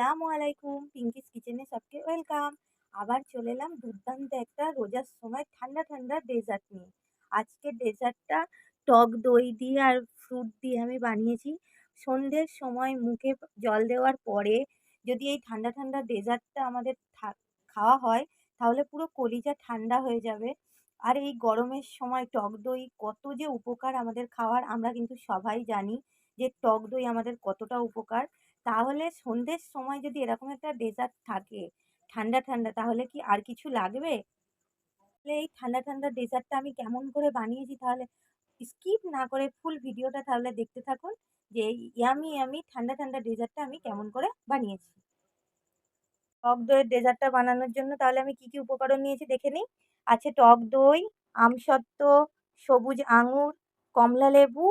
আসসালামু আলাইকুম। পিঙ্কিস কিচেনে সবকে ওয়েলকাম আবার চলে এলাম দুর্দান্ত একটা রোজার সময় ঠান্ডা ঠান্ডা ডেজার্ট নিয়ে। আজকে ডেজার্টটা টক দই দিয়ে আর ফ্রুট দিয়ে আমি বানিয়েছি। সন্ধ্যের সময় মুখে জল দেওয়ার পরে যদি এই ঠান্ডা ঠান্ডা ডেজার্টটা আমাদের খাওয়া হয়, তাহলে পুরো কলিজা ঠান্ডা হয়ে যাবে। আর এই গরমের সময় টক দই কত যে উপকার আমাদের খাওয়ার আমরা কিন্তু সবাই জানি যে টক দই আমাদের কতটা উপকার। তাহলে সন্ধ্যের সময় যদি এরকম একটা ডেজার্ট থাকে, ঠান্ডা ঠান্ডা, তাহলে কি আর কিছু লাগবে? তাহলে এই ঠান্ডা ঠান্ডা ডেজার্টটা আমি কেমন করে বানিয়েছি তাহলে স্কিপ না করে ফুল ভিডিওটা তাহলে দেখতে থাকুন যে ইয়ামি ইয়ামি ঠান্ডা ঠান্ডা ডেজার্টটা আমি কেমন করে বানিয়েছি। টক দইয়ের ডেজার্টটা বানানোর জন্য তাহলে আমি কি কি উপকরণ নিয়েছি দেখে নিই। আছে টক দই আমসত্ত্ব সবুজ আঙুর, কমলা লেবু,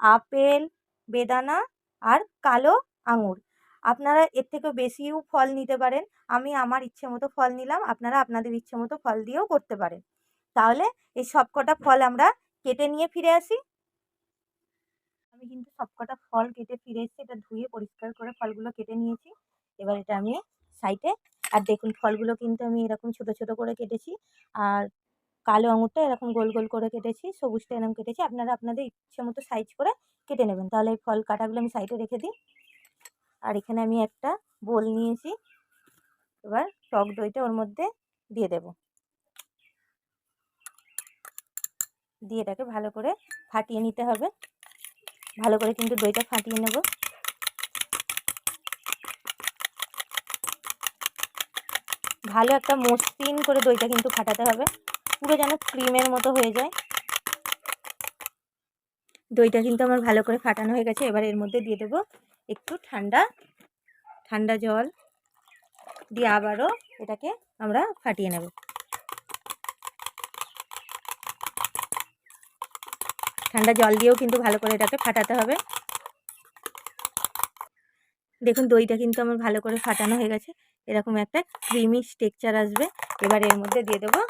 আপেল, বেদানা আর কালো আঙুর। আপনারা এর থেকেও বেশিও ফল নিতে পারেন। আমি আমার ইচ্ছে মতো ফল নিলাম, আপনারা আপনাদের ইচ্ছে মতো ফল দিয়েও করতে পারেন। তাহলে এই সব কটা ফল আমরা কেটে নিয়ে ফিরে আসি। আমি কিন্তু সব কটা ফল কেটে ফিরে এসেছি, এটা ধুয়ে পরিষ্কার করে ফলগুলো কেটে নিয়েছি। এবার এটা আমি সাইডে, আর দেখুন ফলগুলো কিন্তু আমি এরকম ছোট ছোট করে কেটেছি, আর কালো আঙুরটা এরকম গোল গোল করে কেটেছি, সবুজটা এরকম কেটেছি। আপনারা আপনাদের ইচ্ছে মতো সাইজ করে কেটে নেবেন। তাহলে এই ফল কাটাগুলো আমি সাইডে রেখে দিই। আর এখানে আমি একটা বোল নিয়েছি। এবার টক দইটা ওর মধ্যে দিয়ে দেব। দিয়ে এটাকে ভালো করে ফাটিয়ে নিতে হবে। ভালো করে কিন্তু দইটা ফাটিয়ে নেব। ভালো একটা মসৃণ করে দইটা কিন্তু ফাটাতে হবে। পুরো যেন ক্রিমের মতো হয়ে যায়। দইটা কিন্তু আমার ভালো করে ফাটানো হয়ে গেছে। এবার এর মধ্যে দিয়ে দেবো একটু ঠান্ডা ঠান্ডা জল দিয়ে আবারও এটাকে আমরা ফাটিয়ে নেব। ঠান্ডা জল দিয়েও কিন্তু ভালো করে এটাকে ফাটাতে হবে। দেখুন দইটা কিন্তু আমার ভালো করে ফাটানো হয়ে গেছে। এরকম একটা ক্রিমি স্টেকচার আসবে। এবার এর মধ্যে দিয়ে দেবো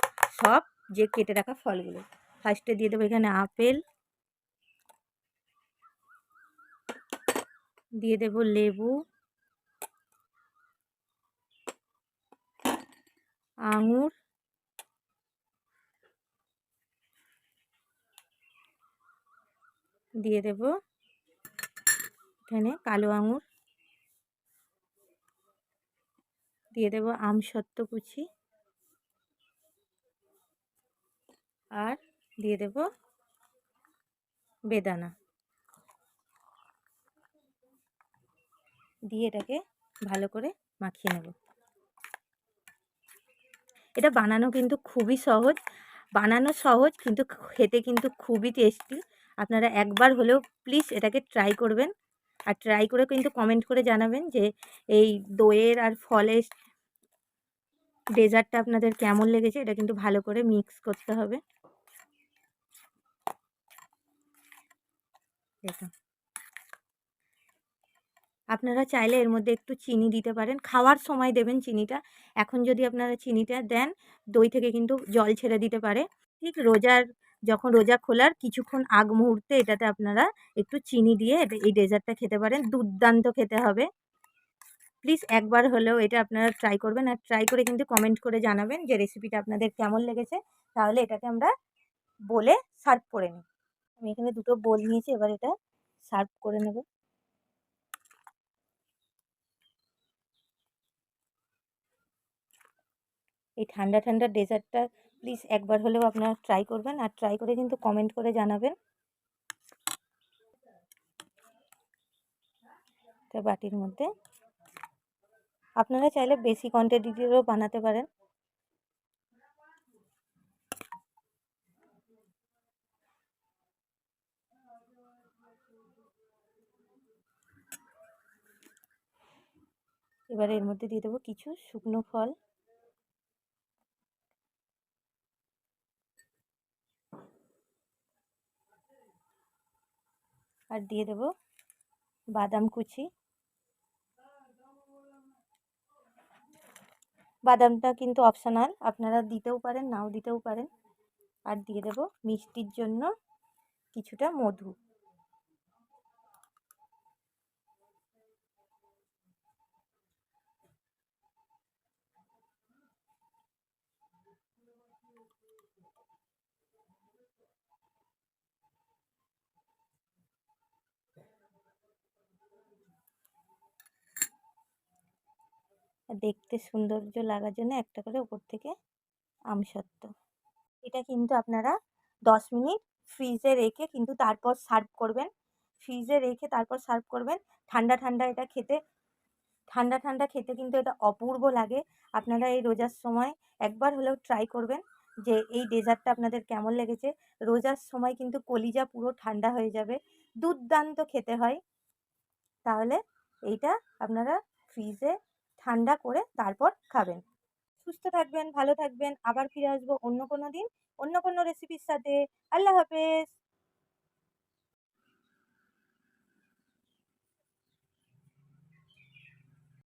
সব যে কেটে রাখা ফলগুলো। ফার্স্টে দিয়ে দেবো এখানে আপেল দিয়ে দেব লেবু। আঙুর। দিয়ে দেব এখানে কালো আঙুর। দিয়ে দেব আমসত্ত্ব কুচি। আর দিয়ে দেব বেদানা। দিয়ে এটাকে ভালো করে মাখিয়ে নেব। এটা বানানো কিন্তু খুবই সহজ। বানানো সহজ কিন্তু খেতে কিন্তু খুবই টেস্টি আপনারা একবার হলেও প্লিজ এটাকে ট্রাই করবেন। আর ট্রাই করে কিন্তু কমেন্ট করে জানাবেন যে এই দইয়ের আর ফলের ডেজার্টটা আপনাদের কেমন লেগেছে, এটা কিন্তু ভালো করে মিক্স করতে হবে। দেখুন। আপনারা চাইলে এর মধ্যে একটু চিনি দিতে পারেন। খাওয়ার সময় দেবেন চিনিটা। এখন যদি আপনারা চিনিটা দেন, দই থেকে কিন্তু জল ছেড়ে দিতে পারে। ঠিক রোজার, যখন রোজা খোলার কিছুক্ষণ আগ মুহূর্তে এটাতে আপনারা একটু চিনি দিয়ে এই ডেজার্টটা খেতে পারেন। দুর্দান্ত খেতে হবে। প্লিজ একবার হলেও এটা আপনারা ট্রাই করবেন আর ট্রাই করে কিন্তু কমেন্ট করে জানাবেন যে রেসিপিটা আপনাদের কেমন লেগেছে। তাহলে এটাকে আমরা বলে সার্ভ করে নিই। আমি এখানে দুটো বোল নিয়েছি, এবার এটা সার্ভ করে নেব। এই ঠান্ডা ঠান্ডা ডেজার্টটা প্লিজ একবার হলেও আপনারা ট্রাই করবেন। আর ট্রাই করে কিন্তু কমেন্ট করে জানাবেন। বাটির মধ্যে। আপনারা চাইলে বেশি কোয়ান্টিটিরও বানাতে পারেন। এবারে এর মধ্যে দিয়ে দেবো কিছু শুকনো ফল। আর দিয়ে দেব বাদাম কুচি। বাদামটা কিন্তু অপশানাল আপনারা দিতেও পারেন, নাও দিতেও পারেন। আর দিয়ে দেব মিষ্টির জন্য কিছুটা মধু। দেখতে সৌন্দর্য লাগার জন্য একটা করে ওপর থেকে আমসত্ত্ব এটা কিন্তু আপনারা দশ মিনিট ফ্রিজে রেখে কিন্তু তারপর সার্ভ করবেন। ফ্রিজে রেখে তারপর সার্ভ করবেন। ঠান্ডা ঠান্ডা এটা খেতে, ঠান্ডা ঠান্ডা খেতে কিন্তু এটা অপূর্ব লাগে। আপনারা এই রোজার সময় একবার হলেও ট্রাই করবেন যে এই ডেজার্টটা আপনাদের কেমন লেগেছে। রোজার সময় কিন্তু কলিজা পুরো ঠান্ডা হয়ে যাবে। দুর্দান্ত খেতে হয়। তাহলে এইটা আপনারা ফ্রিজে ঠান্ডা করে তারপর খাবেন। সুস্থ থাকবেন, ভালো থাকবেন। আবার ফিরে আসব অন্য কোনো দিন, অন্য কোনো রেসিপির সাথে। আল্লাহ হাফেজ।